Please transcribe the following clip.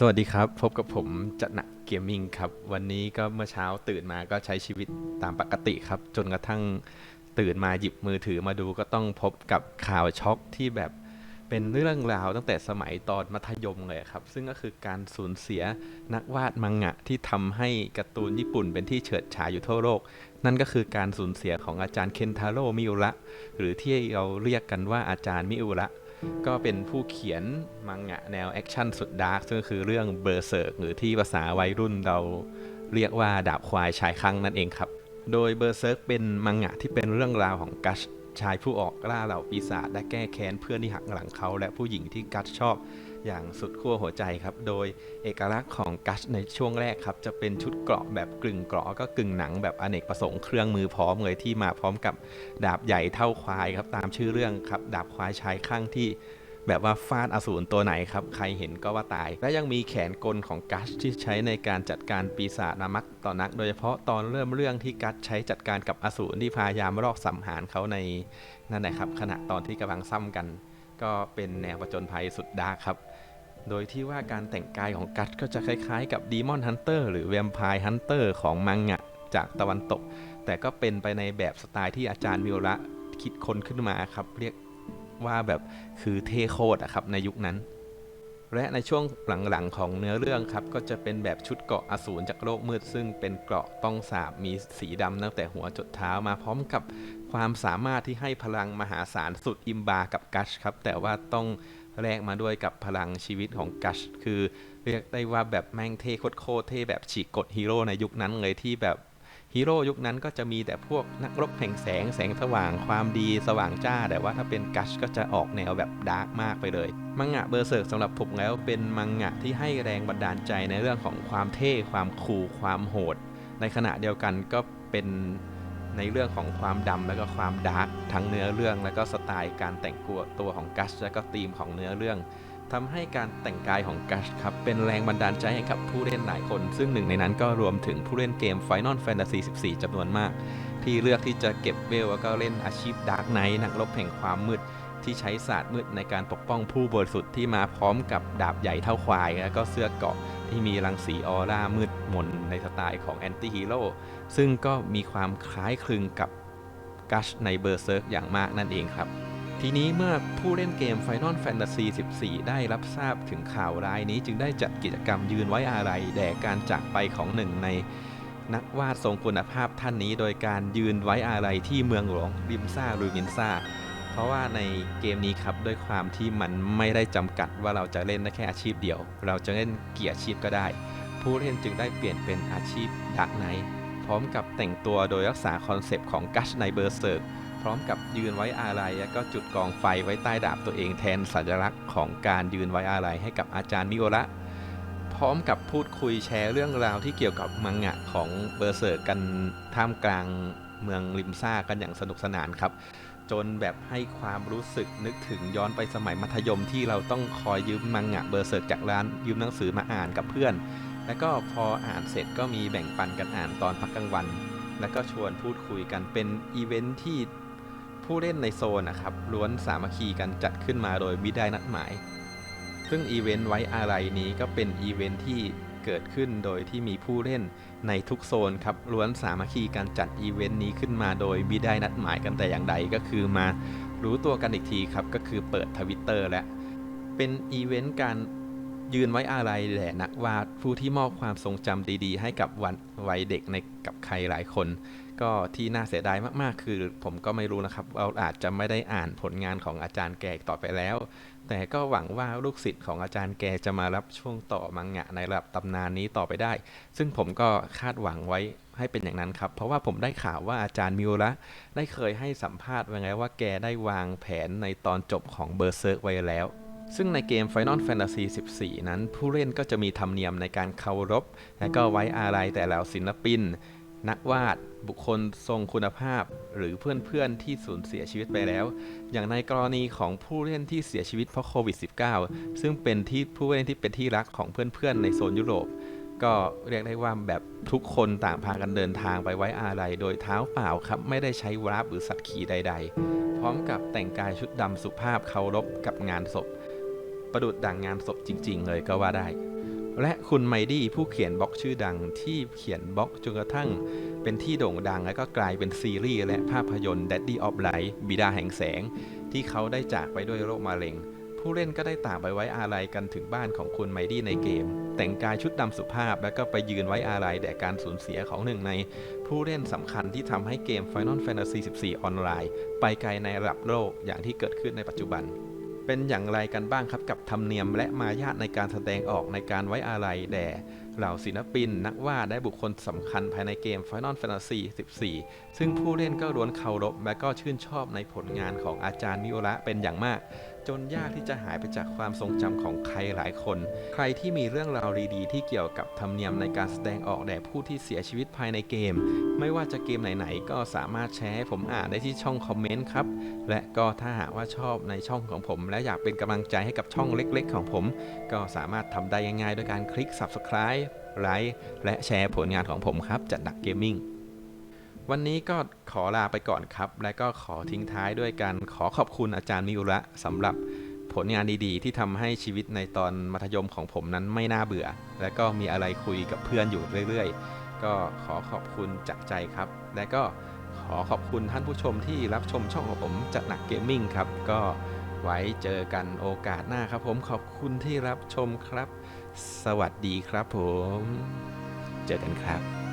สวัสดีครับ พบกับผมจัดหนักเกมมิ่งครับ วันนี้ก็เมื่อเช้าตื่นมาก็ใช้ชีวิตตามปกติครับ จนกระทั่งตื่นมาหยิบมือถือมาดูก็ต้องพบกับข่าวช็อกที่แบบเป็นเรื่องราวตั้งแต่สมัยตอนมัธยมเลยครับ ซึ่งก็คือการสูญเสียนักวาดมังงะที่ทำให้การ์ตูนญี่ปุ่นเป็นที่เฉิดฉายอยู่ทั่วโลก นั่นก็คือการสูญเสียของอาจารย์เคนทาโร่มิอุระหรือที่เราเรียกกันว่าอาจารย์มิอุระ ก็เป็นผู้เขียนมังงะแนวแอคชั่นสุดดาร์กซึ่งคือเรื่องเบอร์เซิร์กหรือที่ภาษาวัยรุ่นเราเรียกว่าดาบควายชายคังนั่นเองครับ โดยเบอร์เซิร์กเป็นมังงะที่เป็นเรื่องราวของกัชชายผู้ออกล่าเหล่าปีศาจและแก้แค้นเพื่อนที่หักหลังเขาและผู้หญิงที่กัชชอบ อย่างสุดขั้วหัวใจครับ โดยเอกลักษณ์ของกัชในช่วงแรกครับ จะเป็นชุดเกราะแบบกึ่งเกราะก็กึ่งหนังแบบอเนกประสงค์เครื่องมือพร้อมเลยที่มาพร้อมกับดาบใหญ่เท่าควายครับตามชื่อเรื่องครับดาบควายชายข้างที่แบบว่าฟาดอสูรตัวไหนครับ ใครเห็นก็ว่าตาย และยังมีแขนกลของกัชที่ใช้ในการจัดการปีศาจนามักต่อนัก โดยเฉพาะตอนเริ่มเรื่องที่กัชใช้จัดการกับอสูรที่พยายามรอบสังหารเขาในนั่นแหละครับ ขณะตอนที่กำลังซ้ำกัน ก็เป็นแนวประจนภัยสุดดาร์กครับ โดยที่ว่าการแต่งกายของกัชก็จะคล้ายๆ กับดีมอนฮันเตอร์หรือแวมไพร์ฮันเตอร์ของมังงะจากตะวันตก แต่ก็เป็นไปในแบบสไตล์ที่อาจารย์มิวระคิดค้นขึ้นมาครับ เรียกว่าแบบคือเทโคตรอะครับในยุคนั้น และในช่วงหลังๆของเนื้อเรื่องครับ ก็จะเป็นแบบชุดเกราะอสูรจากโลกมืด ซึ่งเป็นเกราะต้องสาบมีสีดำตั้งแต่หัวจดเท้ามาพร้อมกับ ความสามารถที่ให้พลังมหาศาลสุดอิมบากับกัชครับ แต่ว่าต้องแลกมาด้วยกับพลังชีวิตของกัช คือเรียกได้ว่าแบบแม่งเท่โคตรเท่แบบฉีกกฎฮีโร่ในยุคนั้นเลยที่แบบฮีโร่ยุคนั้นก็จะมีแต่พวกนักรบแห่งแสงแสงสว่างความดีสว่างจ้า แต่ว่าถ้าเป็นกัชก็จะออกแนวแบบดาร์กมากไปเลย มังงะเบอร์เซิร์กสำหรับผมแล้วเป็นมังงะที่ให้แรงบันดาลใจในเรื่องของความเท่ความคูลความโหด ในขณะเดียวกันก็เป็น ในเรื่องของความดำและก็ความดาร์กทั้งเนื้อเรื่อง และก็สไตล์การแต่งตัวตัวของกัสและก็ธีมของเนื้อเรื่องทำให้การแต่งกายของกัชครับ เป็นแรงบันดาลใจให้กับผู้เล่นหลายคน ซึ่งหนึ่งในนั้นก็รวมถึงผู้เล่นเกม Final Fantasy 14จำนวนมาก ที่เลือกที่จะเก็บเวลแล้วก็เล่นอาชีพดาร์กไนท์นักรบแห่งความมืด ที่ใช้ศาสตร์มืดในการปกป้องผู้บริสุทธิ์ที่มาพร้อมกับดาบใหญ่เท่าควาย แล้วก็เสื้อเกาะที่มีรังสีออร่ามืดมนในสไตล์ของแอนตี้ฮีโร่ซึ่งก็มีความคล้ายคลึงกับกัชในเบอร์เซิร์กอย่างมากนั่นเองครับ ทีนี้เมื่อผู้เล่นเกม Final Fantasy 14 ได้รับทราบถึงข่าวร้ายนี้จึงได้จัดกิจกรรมยืนไว้อาลัยแด่การจากไปของหนึ่งในนักวาดทรงคุณภาพท่านนี้โดยการยืนไว้อาลัยที่เมืองหลวงริมซ่าลูมินซ่า เพราะว่าในเกมนี้ครับด้วยความที่มันไม่ได้จำกัดว่าเราจะเล่นได้แค่อาชีพเดียว เราจะเล่นเกี่ยอาชีพก็ได้ ผู้เล่นจึงได้เปลี่ยนเป็นอาชีพดักไนพร้อมกับแต่งตัวโดยรักษาคอนเซปต์ของกัชในเบอร์เซิร์กพร้อมกับยืนไว้อาลัยแล้วก็จุดกองไฟไว้ใต้ดาบตัวเองแทนสัญลักษณ์ของการยืนไว้อาลัยให้กับอาจารย์มิโอระพร้อมกับพูดคุยแชร์เรื่องราวที่เกี่ยวกับมังงะของเบอร์เซิร์กกันท่ามกลางเมืองริมซ่ากันอย่างสนุกสนานครับ จนแบบให้ความรู้สึกนึกถึงย้อนไปสมัยมัธยมที่เราต้องคอยยืมมังงะเบอร์เซิร์กจากร้านยืมหนังสือมาอ่านกับเพื่อน แล้วก็พออ่านเสร็จก็มีแบ่งปันกันอ่านตอนพักกลางวัน แล้วก็ชวนพูดคุยกันเป็นอีเวนท์ที่ผู้เล่นในโซนนะครับล้วนสามัคคีกันจัดขึ้นมาโดยมิได้นัดหมาย ซึ่งอีเวนต์ไว้อะไรนี้ก็เป็นอีเวนต์ที่ เกิดขึ้นโดยที่มีผู้เล่นในทุกโซนครับล้วนสามัคคีการจัดอีเวนต์นี้ขึ้นมาโดยมิได้นัดหมายกันแต่อย่างใดก็คือมารู้ตัวกันอีกทีครับก็คือเปิดทวิตเตอร์และ เป็นอีเวนต์การยืนไว้อะไรแด่นักวาดผู้ที่มอบความทรงจำดีๆ ให้กับวันวัยเด็กในกับใครหลายคน ก็ที่น่าเสียดายมากๆ คือผมก็ไม่รู้นะครับ เราอาจจะไม่ได้อ่านผลงานของอาจารย์แกต่อไปแล้ว แต่ก็หวังว่าลูกศิษย์ของอาจารย์แกจะมารับช่วงต่อมังงะในระดับตำนานนี้ต่อไปได้ ซึ่งผมก็คาดหวังไว้ให้เป็นอย่างนั้นครับ เพราะว่าผมได้ข่าวว่าอาจารย์มิวระได้เคยให้สัมภาษณ์ไว้ไงว่าแกได้วางแผนในตอนจบของเบอร์เซิร์กไว้แล้วซึ่งในเกม Final Fantasy 14 นั้น ผู้เล่นก็จะมีธรรมเนียมในการเคารพ และก็ไว้อาลัยแต่แล้วศิลปิน นักวาด บุคคลทรงคุณภาพ หรือเพื่อนๆที่สูญเสียชีวิตไปแล้ว อย่างในกรณีของผู้เล่นที่เสียชีวิตเพราะโควิด -19 ซึ่งเป็นที่ผู้เล่นที่เป็นที่รักของเพื่อนๆในโซนยุโรป ก็เรียกได้ว่าแบบทุกคนต่างพากันเดินทางไปไว้อาลัยโดยเท้าเปล่าครับ ไม่ได้ใช้วาร์ปหรือสัตว์ขี่ใด ๆ พร้อมกับแต่งกายชุดดำสุภาพเคารพกับงานศพ ประดุดดังงานศพจริง ๆ เลยก็ว่าได้ และคุณไมดี้ผู้เขียนบล็อกชื่อดังที่เขียนบล็อกจนกระทั่ง เป็นที่โด่งดังและก็กลายเป็นซีรีส์และภาพยนตร์ Daddy of Light บิดาแห่งแสง ที่เขาได้จากไปด้วยโรคมะเร็ง ผู้เล่นก็ได้ต่างไปไว้อาลัยกันถึงบ้านของคุณไมดี้ในเกม แต่งกายชุดดำสุภาพแล้วก็ไปยืนไว้อาลัยแด่การสูญเสียของหนึ่งใน ผู้เล่นสำคัญที่ทำให้เกม Final Fantasy 14 ออนไลน์ ไปไกลในระดับโลกอย่างที่เกิดขึ้นในปัจจุบัน เป็นอย่างไรกันบ้างครับกับธรรมเนียมและมารยาทในการแสดงออกในการไว้อาลัยแด่เหล่าศิลปิน นักวาดและบุคคลสำคัญภายในเกม Final Fantasy 14 ซึ่งผู้เล่นก็ล้วนเคารพและก็ชื่นชอบในผลงานของอาจารย์มิโอระเป็นอย่างมาก จนยากที่จะหายไปจากความทรงจำของใครหลายคน ใครที่มีเรื่องราวดีๆที่เกี่ยวกับธรรมเนียมในการแสดงออกแด่ผู้ที่เสียชีวิตภายในเกม ไม่ว่าจะเกมไหนๆ ก็สามารถแชร์ให้ผมอ่านได้ที่ช่องคอมเมนต์ครับ และก็ถ้าหากว่าชอบในช่องของผม และอยากเป็นกำลังใจให้กับช่องเล็กๆ ของผม ก็สามารถทำได้ง่ายๆด้วยการคลิก Subscribe ไลค์และแชร์ผลงานของผมครับจัดหนักเกมมิ่ง วันนี้ก็ขอลาไปก่อนครับ และก็ขอทิ้งท้ายด้วยการขอขอบคุณอาจารย์มิอุระสำหรับผลงานดีๆ ที่ทำให้ชีวิตในตอนมัธยมของผมนั้นไม่น่าเบื่อ และก็มีอะไรคุยกับเพื่อนอยู่เรื่อยๆ ก็ขอขอบคุณจากใจครับ และก็ขอขอบคุณท่านผู้ชมที่รับชมช่องของผมจัดหนักเกมมิ่งครับ ก็ไว้เจอกันโอกาสหน้าครับผมขอบคุณที่รับชมครับ สวัสดีครับผม เจอกันครับ